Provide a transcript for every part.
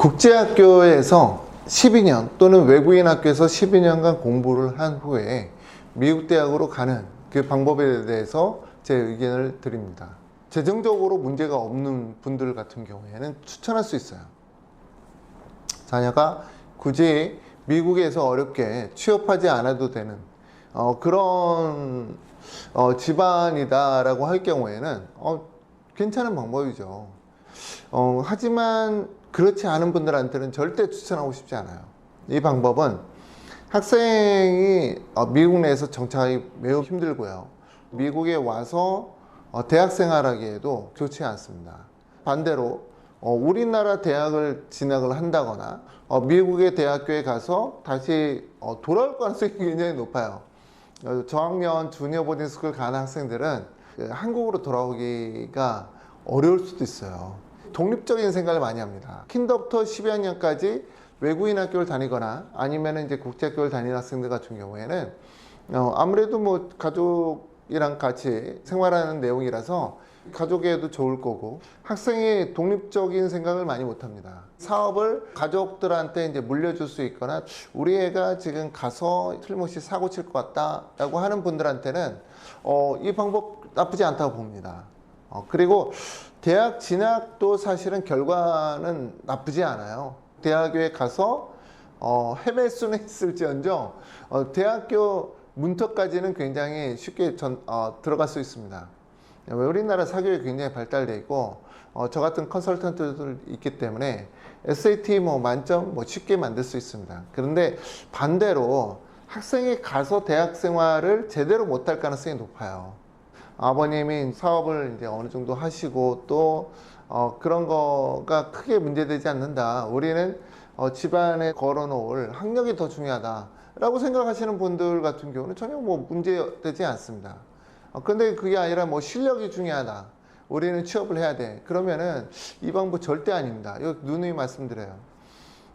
국제학교에서 12년 또는 외국인 학교에서 12년간 공부를 한 후에 미국 대학으로 가는 그 방법에 대해서 제 의견을 드립니다. 재정적으로 문제가 없는 분들 같은 경우에는 추천할 수 있어요. 자녀가 굳이 미국에서 어렵게 취업하지 않아도 되는 어, 그런 어, 집안이다라고 할 경우에는 어, 괜찮은 방법이죠. 어, 하지만 그렇지 않은 분들한테는 절대 추천하고 싶지 않아요. 이 방법은 학생이 어, 미국 내에서 정착하기 매우 힘들고요. 미국에 와서 어, 대학 생활하기에도 좋지 않습니다. 반대로 어, 우리나라 대학을 진학을 한다거나 어, 미국의 대학교에 가서 다시 어, 돌아올 가능성이 굉장히 높아요. 어, 저학년 주니어 보딩스쿨 가는 학생들은 그 한국으로 돌아오기가 어려울 수도 있어요. 독립적인 생각을 많이 합니다. 킨더부터 12학년까지 외국인 학교를 다니거나 아니면 이제 국제학교를 다니는 학생들 같은 경우에는 어, 아무래도 뭐 가족이랑 같이 생활하는 내용이라서 가족에도 좋을 거고 학생이 독립적인 생각을 많이 못 합니다. 사업을 가족들한테 이제 물려줄 수 있거나 우리 애가 지금 가서 틀림없이 사고 칠 것 같다라고 하는 분들한테는 어, 이 방법 나쁘지 않다고 봅니다. 어, 그리고 대학 진학도 사실은 결과는 나쁘지 않아요. 대학교에 가서 어, 헤맬 수는 있을지언정 어, 대학교 문턱까지는 굉장히 쉽게 전, 어, 들어갈 수 있습니다. 우리나라 사교육이 굉장히 발달돼 있고 어, 저 같은 컨설턴트들 있기 때문에 SAT 뭐 만점 뭐 쉽게 만들 수 있습니다. 그런데 반대로 학생이 가서 대학 생활을 제대로 못할 가능성이 높아요. 아버님이 사업을 이제 어느 정도 하시고 또 어, 그런 거가 크게 문제되지 않는다. 우리는 어, 집안에 걸어놓을 학력이 더 중요하다라고 생각하시는 분들 같은 경우는 전혀 뭐 문제되지 않습니다. 어, 근데 그게 아니라 뭐 실력이 중요하다. 우리는 취업을 해야 돼. 그러면은 이 방법 절대 아닙니다. 이거 누누이 말씀드려요.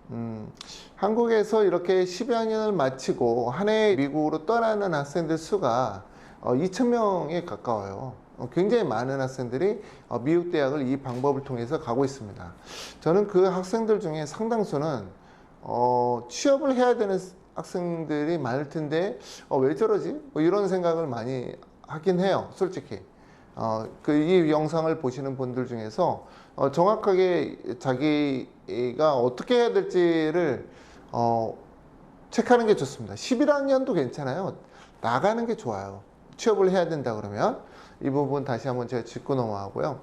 음, 한국에서 이렇게 10여 년을 마치고 한 해 미국으로 떠나는 학생들 수가 어, 2,000명에 가까워요. 어, 굉장히 많은 학생들이 어, 미국 대학을 이 방법을 통해서 가고 있습니다. 저는 그 학생들 중에 상당수는 어, 취업을 해야 되는 학생들이 많을 텐데 어, 왜 저러지? 뭐 이런 생각을 많이 하긴 해요. 솔직히. 어, 그 이 영상을 보시는 분들 중에서 어, 정확하게 자기가 어떻게 해야 될지를 어, 체크하는 게 좋습니다. 11학년도 괜찮아요. 나가는 게 좋아요. 취업을 해야 된다 그러면 이 부분 다시 한번 제가 짚고 넘어가고요.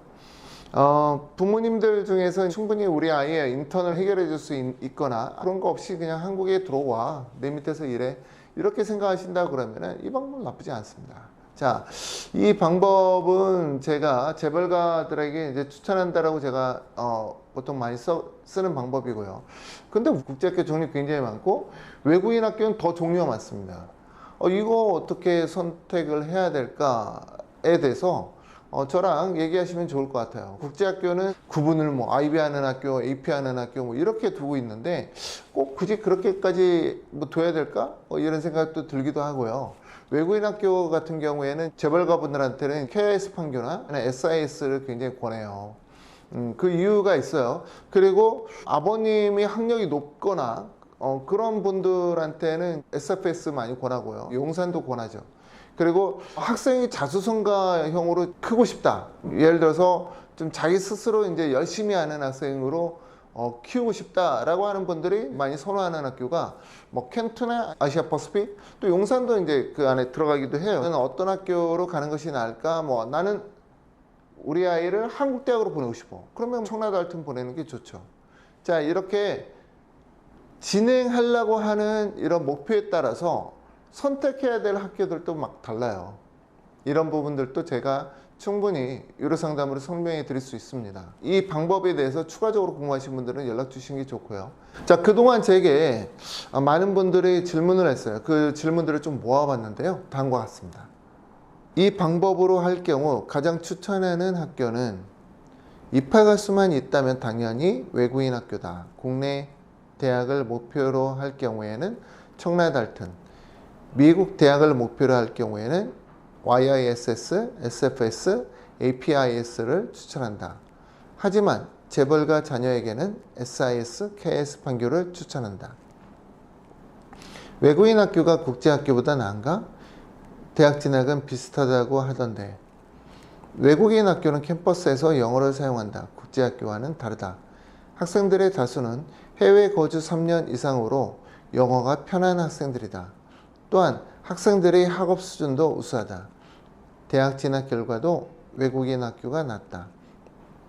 어, 부모님들 중에서 충분히 우리 아이의 인턴을 해결해 줄 수 있거나 그런 거 없이 그냥 한국에 들어와 내 밑에서 일해 이렇게 생각하신다 그러면은 이 방법 나쁘지 않습니다. 자, 이 방법은 제가 재벌가들에게 이제 추천한다라고 제가 어, 보통 많이 써, 쓰는 방법이고요. 근데 국제학교 종류 굉장히 많고 외국인 학교는 더 종류가 많습니다. 어, 이거 어떻게 선택을 해야 될까에 대해서 어, 저랑 얘기하시면 좋을 것 같아요. 국제학교는 구분을 뭐 IB 하는 학교, AP 하는 학교 뭐 이렇게 두고 있는데 꼭 굳이 그렇게까지 뭐 둬야 될까? 뭐 이런 생각도 들기도 하고요. 외국인 학교 같은 경우에는 재벌가분들한테는 KIS 판교나 SIS를 굉장히 권해요. 음, 그 이유가 있어요. 그리고 아버님이 학력이 높거나 어, 그런 분들한테는 SFS 많이 권하고요. 용산도 권하죠. 그리고 학생이 자수성가형으로 크고 싶다. 예를 들어서 좀 자기 스스로 이제 열심히 하는 학생으로 어, 키우고 싶다라고 하는 분들이 많이 선호하는 학교가 뭐 켄트나 아시아 퍼스픽 또 용산도 이제 그 안에 들어가기도 해요. 저는 어떤 학교로 가는 것이 나을까? 뭐 나는 우리 아이를 한국 대학으로 보내고 싶어. 그러면 청라도 알튼 보내는 게 좋죠. 자 이렇게 진행하려고 하는 이런 목표에 따라서 선택해야 될 학교들도 막 달라요. 이런 부분들도 제가 충분히 유료 상담으로 설명해 드릴 수 있습니다. 이 방법에 대해서 추가적으로 궁금하신 분들은 연락 주시는 게 좋고요. 자, 그동안 제게 많은 분들이 질문을 했어요. 그 질문들을 좀 모아봤는데요. 다음과 같습니다. 이 방법으로 할 경우 가장 추천하는 학교는 입학할 수만 있다면 당연히 외국인 학교다. 국내 대학을 목표로 할 경우에는 청라달튼, 미국 대학을 목표로 할 경우에는 YISS, SFS, APIS를 추천한다. 하지만 재벌가 자녀에게는 SIS, KS 판교를 추천한다. 외국인 학교가 국제학교보다 나은가? 대학 진학은 비슷하다고 하던데 외국인 학교는 캠퍼스에서 영어를 사용한다. 국제학교와는 다르다. 학생들의 다수는 해외 거주 3년 이상으로 영어가 편한 학생들이다. 또한 학생들의 학업 수준도 우수하다. 대학 진학 결과도 외국인 학교가 낫다.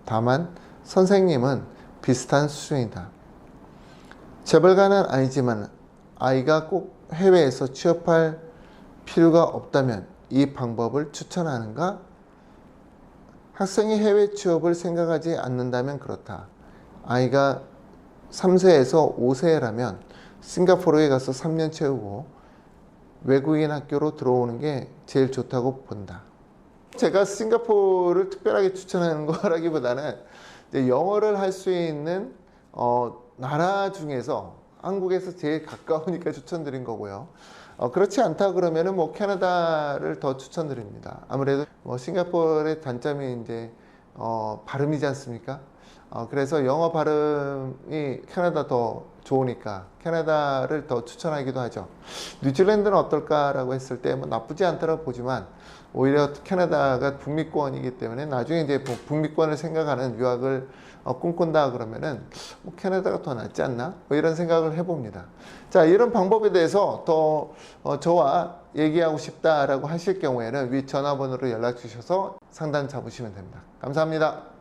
다만 선생님은 비슷한 수준이다. 재벌가는 아니지만 아이가 꼭 해외에서 취업할 필요가 없다면 이 방법을 추천하는가? 학생이 해외 취업을 생각하지 않는다면 그렇다. 아이가 3세에서 5세라면 싱가포르에 가서 3년 채우고 외국인 학교로 들어오는 게 제일 좋다고 본다. 제가 싱가포르를 특별하게 추천하는 거라기보다는 영어를 할 수 있는 어, 나라 중에서 한국에서 제일 가까우니까 추천드린 거고요. 어, 그렇지 않다 그러면은 뭐 캐나다를 더 추천드립니다. 아무래도 뭐 싱가포르의 단점이 이제 어, 발음이지 않습니까? 어, 그래서 영어 발음이 캐나다 더 좋으니까 캐나다를 더 추천하기도 하죠. 뉴질랜드는 어떨까라고 했을 때 뭐 나쁘지 않다고 보지만 오히려 캐나다가 북미권이기 때문에 나중에 이제 뭐 북미권을 생각하는 유학을 어, 꿈꾼다 그러면은 뭐 캐나다가 더 낫지 않나? 뭐 이런 생각을 해봅니다. 자, 이런 방법에 대해서 더 어, 저와 얘기하고 싶다라고 하실 경우에는 위 전화번호로 연락 주셔서 상담 잡으시면 됩니다. 감사합니다.